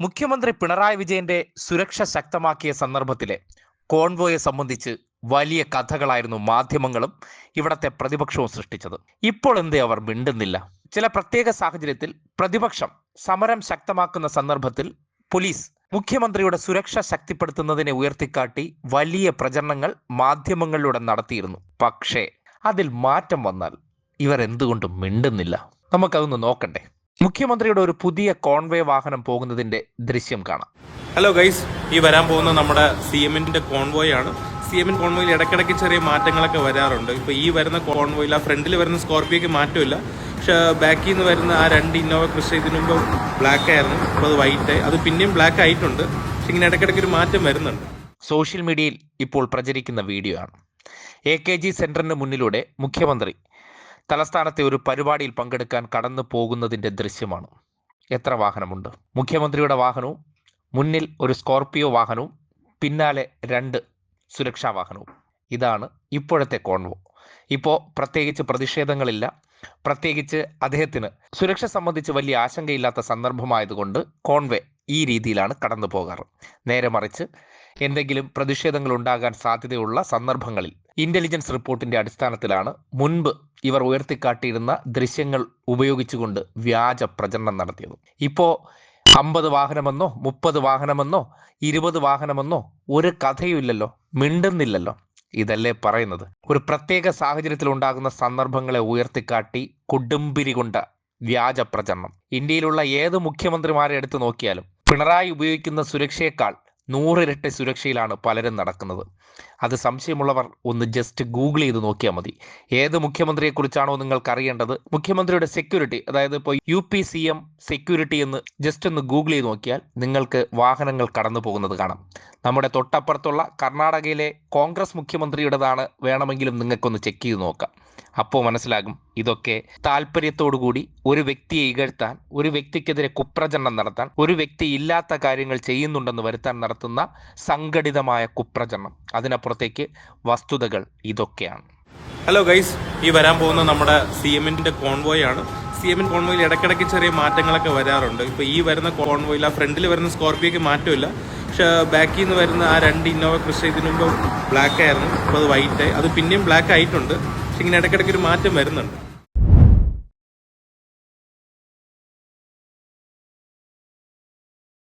മുഖ്യമന്ത്രി പിണറായി വിജയന്റെ സുരക്ഷ ശക്തമാക്കിയ സന്ദർഭത്തിലെ കോൺവോയെ സംബന്ധിച്ച് വലിയ കഥകളായിരുന്നു മാധ്യമങ്ങളും ഇവിടത്തെ പ്രതിപക്ഷവും സൃഷ്ടിച്ചത്. ഇപ്പോൾ എന്തേ അവർ മിണ്ടുന്നില്ല. ചില പ്രത്യേക സാഹചര്യത്തിൽ പ്രതിപക്ഷം സമരം ശക്തമാക്കുന്ന സന്ദർഭത്തിൽ പോലീസ് മുഖ്യമന്ത്രിയുടെ സുരക്ഷ ശക്തിപ്പെടുത്തുന്നതിനെ ഉയർത്തിക്കാട്ടി വലിയ പ്രചരണങ്ങൾ മാധ്യമങ്ങളിലൂടെ നടത്തിയിരുന്നു. പക്ഷേ അതിൽ മാറ്റം വന്നാൽ ഇവർ എന്തുകൊണ്ടും മിണ്ടുന്നില്ല. നമുക്കതൊന്ന് നോക്കണ്ടേ? മുഖ്യമന്ത്രിയുടെ ഒരു പുതിയ കോൺവേ വാഹനം പോകുന്നതിന്റെ ദൃശ്യം കാണാം. ഹലോ ഗൈസ് ഈ വരാൻ പോകുന്ന നമ്മുടെ സി എമ്മിന്റെ കോൺവോയ് ആണ്. സി എമ്മിൻ കോൺവോയിൽ ഇടയ്ക്കിടയ്ക്ക് ചെറിയ മാറ്റങ്ങളൊക്കെ വരാറുണ്ട്. ഇപ്പൊ ഈ വരുന്ന കോൺവോയിൽ ആ ഫ്രണ്ടിൽ വരുന്ന സ്കോർപ്പിയോക്ക് മാറ്റമില്ല. പക്ഷെ ബാക്കിൽ നിന്ന് വരുന്ന ആ രണ്ട് ഇന്നോവ കൃഷി ഇതിനു മുമ്പ് ബ്ലാക്ക് ആയിരുന്നു. ഇപ്പോൾ അത് വൈറ്റ് അത് പിന്നെയും ബ്ലാക്ക് ആയിട്ടുണ്ട്. പക്ഷെ ഇങ്ങനെ ഇടയ്ക്കിടയ്ക്ക് ഒരു മാറ്റം വരുന്നുണ്ട്. സോഷ്യൽ മീഡിയയിൽ ഇപ്പോൾ പ്രചരിക്കുന്ന വീഡിയോ ആണ്. എ കെ ജി സെന്ററിന് മുന്നിലൂടെ മുഖ്യമന്ത്രി തലസ്ഥാനത്തെ ഒരു പരിപാടിയിൽ പങ്കെടുക്കാൻ കടന്നു പോകുന്നതിന്റെ ദൃശ്യമാണ്. എത്ര വാഹനമുണ്ട്? മുഖ്യമന്ത്രിയുടെ വാഹനവും മുന്നിൽ ഒരു സ്കോർപിയോ വാഹനവും പിന്നാലെ രണ്ട് സുരക്ഷാ വാഹനവും. ഇതാണ് ഇപ്പോഴത്തെ കോൺവോ. ഇപ്പോൾ പ്രത്യേകിച്ച് പ്രതിഷേധങ്ങളില്ല. പ്രത്യേകിച്ച് അദ്ദേഹത്തിന് സുരക്ഷ സംബന്ധിച്ച് വലിയ ആശങ്കയില്ലാത്ത സന്ദർഭമായതുകൊണ്ട് കോൺവേ ഈ രീതിയിലാണ് കടന്നു പോകാറ് നേരെ മറിച്ച് എന്തെങ്കിലും പ്രതിഷേധങ്ങൾ ഉണ്ടാകാൻ സാധ്യതയുള്ള സന്ദർഭങ്ങളിൽ ഇന്റലിജൻസ് റിപ്പോർട്ടിന്റെ അടിസ്ഥാനത്തിലാണ് മുൻപ് ഇവർ ഉയർത്തിക്കാട്ടിയിരുന്ന ദൃശ്യങ്ങൾ ഉപയോഗിച്ചുകൊണ്ട് വ്യാജ പ്രചരണം നടത്തിയത്. ഇപ്പോ അമ്പത് വാഹനമെന്നോ മുപ്പത് വാഹനമെന്നോ ഇരുപത് വാഹനമെന്നോ ഒരു കഥയുമില്ലല്ലോ മിണ്ടുന്നില്ലല്ലോ. ഇതല്ലേ പറയുന്നത്. ഒരു പ്രത്യേക സാഹചര്യത്തിൽ ഉണ്ടാകുന്ന സന്ദർഭങ്ങളെ ഉയർത്തിക്കാട്ടി കൊടുമ്പിരി കൊണ്ട വ്യാജ പ്രചരണം. ഇന്ത്യയിലുള്ള ഏത് മുഖ്യമന്ത്രിമാരെ എടുത്തു നോക്കിയാലും പിണറായി ഉപയോഗിക്കുന്ന സുരക്ഷയേക്കാൾ നൂറിരട്ടി സുരക്ഷയിലാണ് പലരും നടക്കുന്നത്. അത് സംശയമുള്ളവർ ഒന്ന് ജസ്റ്റ് ഗൂഗിൾ ചെയ്ത് നോക്കിയാൽ മതി. ഏത് മുഖ്യമന്ത്രിയെക്കുറിച്ചാണോ നിങ്ങൾക്ക് അറിയേണ്ടത് മുഖ്യമന്ത്രിയുടെ സെക്യൂരിറ്റി അതായത് ഇപ്പോൾ U P C M security എന്ന് ജസ്റ്റ് ഒന്ന് ഗൂഗിൾ ചെയ്ത് നോക്കിയാൽ നിങ്ങൾക്ക് വാഹനങ്ങൾ കടന്നു പോകുന്നത് കാണാം. നമ്മുടെ തൊട്ടപ്പുറത്തുള്ള കർണാടകയിലെ കോൺഗ്രസ് മുഖ്യമന്ത്രിയുടേതാണ് വേണമെങ്കിലും നിങ്ങൾക്കൊന്ന് ചെക്ക് ചെയ്ത് നോക്കാം. അപ്പോൾ മനസ്സിലാകും. ഇതൊക്കെ കൂടി ഒരു വ്യക്തിയെ ഇകഴ്ത്താൻ ഒരു വ്യക്തിക്കെതിരെ കുപ്രചരണം നടത്താൻ ഒരു വ്യക്തി ഇല്ലാത്ത കാര്യങ്ങൾ ചെയ്യുന്നുണ്ടെന്ന് വരുത്താൻ നടത്തുന്ന സംഘടിതമായ കുപ്രചരണം. അതിനപ്പുറത്തേക്ക് വസ്തുതകൾ ഇതൊക്കെയാണ്. ഹലോ ഗൈസ് ഈ വരാൻ പോകുന്ന നമ്മുടെ സി എമ്മിന്റെ കോൺവോയ് ആണ്. സി എമ്മിൻ കോൺവോയിൽ ഇടയ്ക്കിടയ്ക്ക് ചെറിയ മാറ്റങ്ങളൊക്കെ വരാറുണ്ട്. ഇപ്പോൾ ഈ വരുന്ന കോൺവോയിൽ ആ ഫ്രണ്ടിൽ വരുന്ന സ്കോർപ്പിയോക്ക് മാറ്റമില്ല. പക്ഷേ ബാക്കിൽ നിന്ന് വരുന്ന ആ രണ്ട് ഇന്നോവ കൃഷി ഇതിനു മുമ്പ് ബ്ലാക്ക് ആയിരുന്നു. അപ്പോൾ അത് വൈറ്റ് ആയി. അത് പിന്നെയും ബ്ലാക്ക് ആയിട്ടുണ്ട്. പക്ഷെ ഇങ്ങനെ ഇടയ്ക്കിടയ്ക്ക് ഒരു മാറ്റം വരുന്നുണ്ട്.